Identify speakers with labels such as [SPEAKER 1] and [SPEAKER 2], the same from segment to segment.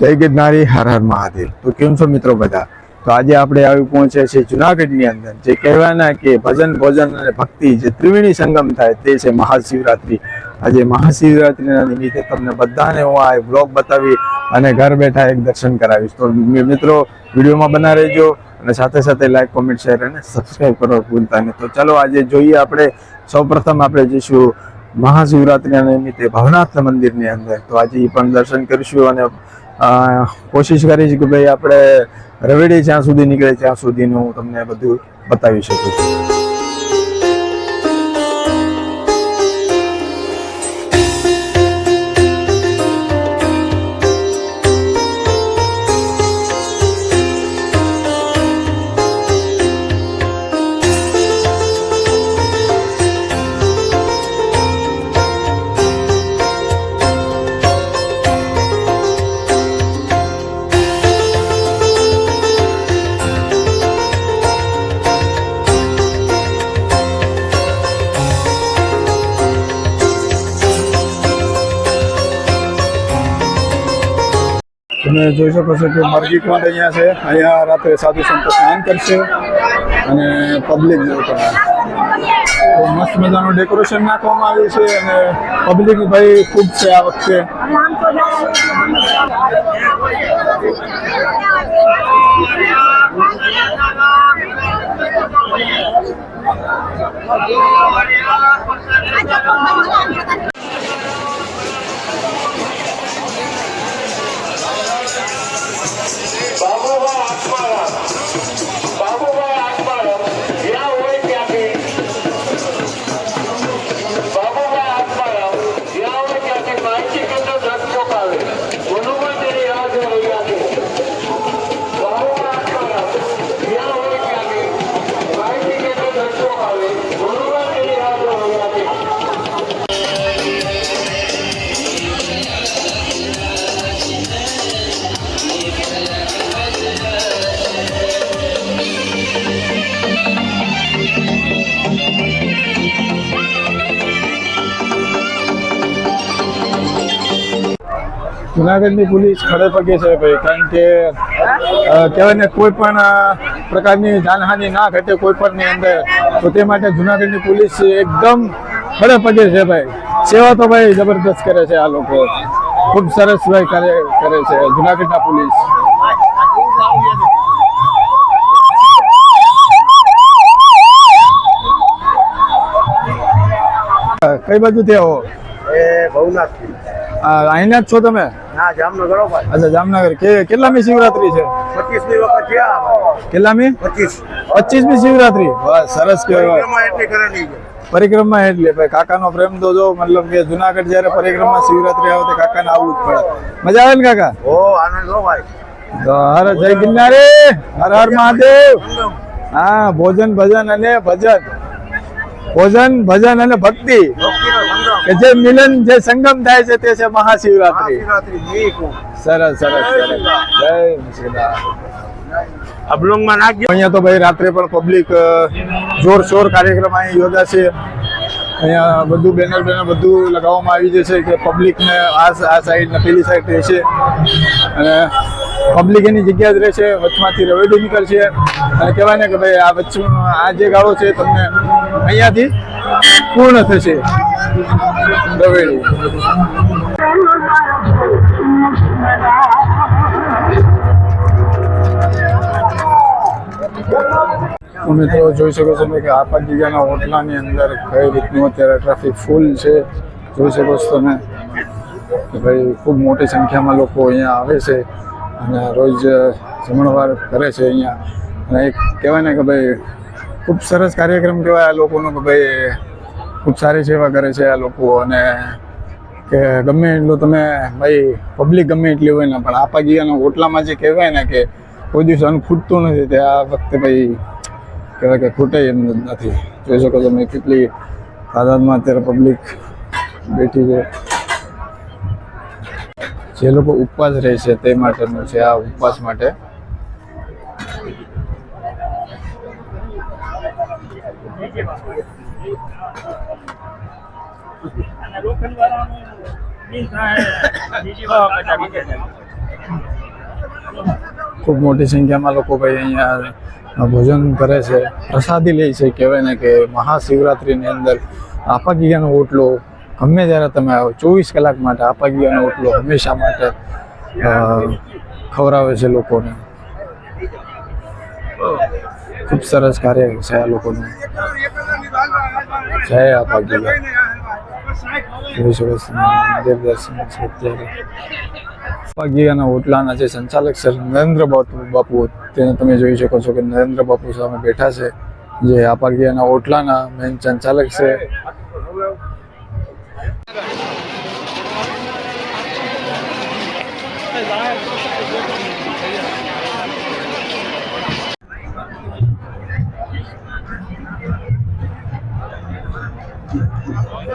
[SPEAKER 1] જય ગિરનારી, હર હર મહાદેવ. તો કેમ છો મિત્રો બધા? તો આજે આપણે આવી પહોંચ્યા છે જુનાગઢની અંદર, જે કહેવાના કે ભજન, ભોજન અને ભક્તિ જે ત્રિવેણી સંગમ થાય તે છે મહાશિવરાત્રી. આજે મહાશિવરાત્રીના નિમિત્તે તમને બધાને હું આ બ્લોગ બતાવી અને ઘર બેઠા એક દર્શન કરાવીશ. તો મિત્રો, વિડીયોમાં બના રહેજો અને સાથે સાથે લાઈક કોમેન્ટ શેર અને સબસ્ક્રાઈબ કરવા ભૂલતા નહીં. તો ચાલો આજે જોઈએ આપણે. સૌપ્રથમ આપણે જઈશું મહાશિવરાત્રીના નિમિત્તે ભવનાથ મંદિરની અંદર. તો આજે એ પણ દર્શન કરીશું અને કોશિશ કરીશ કે ભાઈ આપણે રવેડી જ્યાં સુધી નીકળે ત્યાં સુધીનું હું તમને બધું બતાવી શકું તમે જોઈ શકો છો કે મરઘી કુંડ અહીંયા છે. અહીંયા રાત્રે સાધુ સંતો સ્નાન કરશે અને પબ્લિક તો મસ્ત મજાનું ડેકોરેશન નાખવામાં આવ્યું છે અને પબ્લિક ભાઈ ખૂબ છે આ વખતે. જુનાગઢની પોલીસ ખડે પગે છે ભાઈ કારણ કે કહેવાય ને કોઈ પણ પ્રકારની જાનહાનિ ના ઘટે કોઈ પણ ની અંદર તો તે માટે જુનાગઢની પોલીસ એકદમ ખડે પગે છે ભાઈ. સેવા તો ભાઈ જબરદસ્ત કરે છે આ લોકો. ખૂબ સરસ ભાઈ કાર્ય કરે છે જુનાગઢના પોલીસ. કઈ કઈ બાજુથી આવો?
[SPEAKER 2] એ ભવનાથ
[SPEAKER 1] અહીંના જ છો તમે?
[SPEAKER 2] ના જામનગર
[SPEAKER 1] અચ્છા જામનગર. કે કેટલામી શિવરાત્રી છે?
[SPEAKER 2] પચીસમી વખત છે
[SPEAKER 1] કેટલામી?
[SPEAKER 2] પચીસ.
[SPEAKER 1] પચીસમી શિવરાત્રી? બસ સરસ કહેવાય.
[SPEAKER 2] પરિક્રમા એટલે
[SPEAKER 1] ભાઈ કાકાનો પ્રેમ તો જો મતલબ કે જુનાગઢ જ્યારે પરિક્રમા શિવરાત્રી આવે તો કાકાને આવવું જ પડે. મજા આવે ને કાકા?
[SPEAKER 2] ઓ આનંદ હો ભાઈ.
[SPEAKER 1] તો હર જય ગિરનારી હર હર મહાદેવ. હા ભોજન ભજન અને ભજન. ભોજન ભજન અને ભક્તિ. કે જે મિલન જે સંગમ થાય છે તે છે મહાશિવરાત્રી. સરસ સરસ અભલોંગમાં જય.
[SPEAKER 2] અબલોંગમાં નાખજો.
[SPEAKER 1] અહીંયા તો ભાઈ રાત્રે પણ પબ્લિક જોરશોર કાર્યક્રમ અહીં યોજાશે અહીંયા બધું બેનર બેનર બધું લગાવવામાં આવી જશે કે પબ્લિકને આ આ સાઈડ ને પેલી સાઈડ રહેશે અને પબ્લિક એની જગ્યા જ રહેશે વચમાંથી રવેડી નીકળશે. અને કહેવાય ને કે ભાઈ આ વચ્ચે આ જે ગાળો છે તમને અહીંયાથી પૂર્ણ થશે. રવેડી તો મિત્રો જોઈ શકો છો તમે કે આપા જગ્યાના હોટલાની અંદર કઈ રીતનું અત્યારે ટ્રાફિક ફૂલ છે. જોઈ શકો છો તમે કે ભાઈ ખૂબ મોટી સંખ્યામાં લોકો અહીંયા આવે છે અને રોજ જમણવાર કરે છે અહીંયા. અને એક કહેવાય ને કે ભાઈ ખૂબ સરસ કાર્યક્રમ કહેવાય આ લોકોનો કે ભાઈ ખૂબ સારી સેવા કરે છે આ લોકો અને કે ગમે એટલું તમે ભાઈ પબ્લિક ગમે એટલી હોય ને, પણ આપા ગીયાના ઓટલામાં જે કહેવાય ને કે કોઈ દિવસ અન્ન નથી, તે આ વખતે ભાઈ કહેવાય કે ખૂટે એમ નથી. જોઈ શકો તમે કેટલી તાદાદમાં અત્યારે પબ્લિક બેઠી છે. જે લોકો ઉપવાસ રહે છે તે માટેનું છે આ ઉપવાસ માટે. ખૂબ મોટી સંખ્યામાં લોકો ભાઈ અહીંયા ભોજન કરે છે, પ્રસાદી લે છે, કહેવાય ને કે મહાશિવરાત્રિની અંદર આપાગીયાનો ઓટલો ગમે ત્યારે તમે આવો, ચોવીસ કલાક માટે આપાગીયાનો ઓટલો હંમેશા માટે ખવરાવે છે લોકોને. ખૂબ સરસ કાર્ય છે આ લોકોનું. જય જોઈ મંદિર દર્શન છે ઓટલાના જે સંચાલક છે નરેન્દ્ર બાપુ તેને તમે જોઈ શકો છો કે નરેન્દ્ર બાપુ સામે બેઠા છે. જે આપાગીયાના ઓટલાના મેન સંચાલક છે.
[SPEAKER 3] मुझे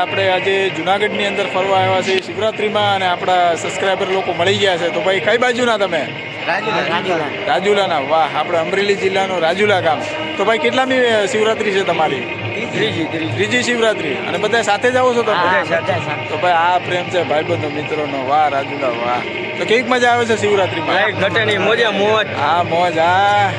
[SPEAKER 1] આપણે આજે જુનાગઢની અંદર ફરવા આવ્યા છીએ શિવરાત્રિમાં અને આપણા સબસ્ક્રાઈબર લોકો મળી ગયા છે. તો ભાઈ કઈ બાજુના તમે? રાજુલાના. વાહ આપણે અમરેલી જિલ્લાનો રાજુલા ગામ. તો ભાઈ કેટલામી શિવરાત્રી છે તમારી? ત્રીજી શિવરાત્રી. અને બધા સાથે જ આવો છો તમે? તો ભાઈ આ પ્રેમ છે ભાઈબંધો મિત્રોનો. વાહ રાજુલા વાહ. તો કેવી મજા આવે છે શિવરાત્રીમાં?
[SPEAKER 2] ઘટે મોજા મોજ.
[SPEAKER 1] હા મોજ. હા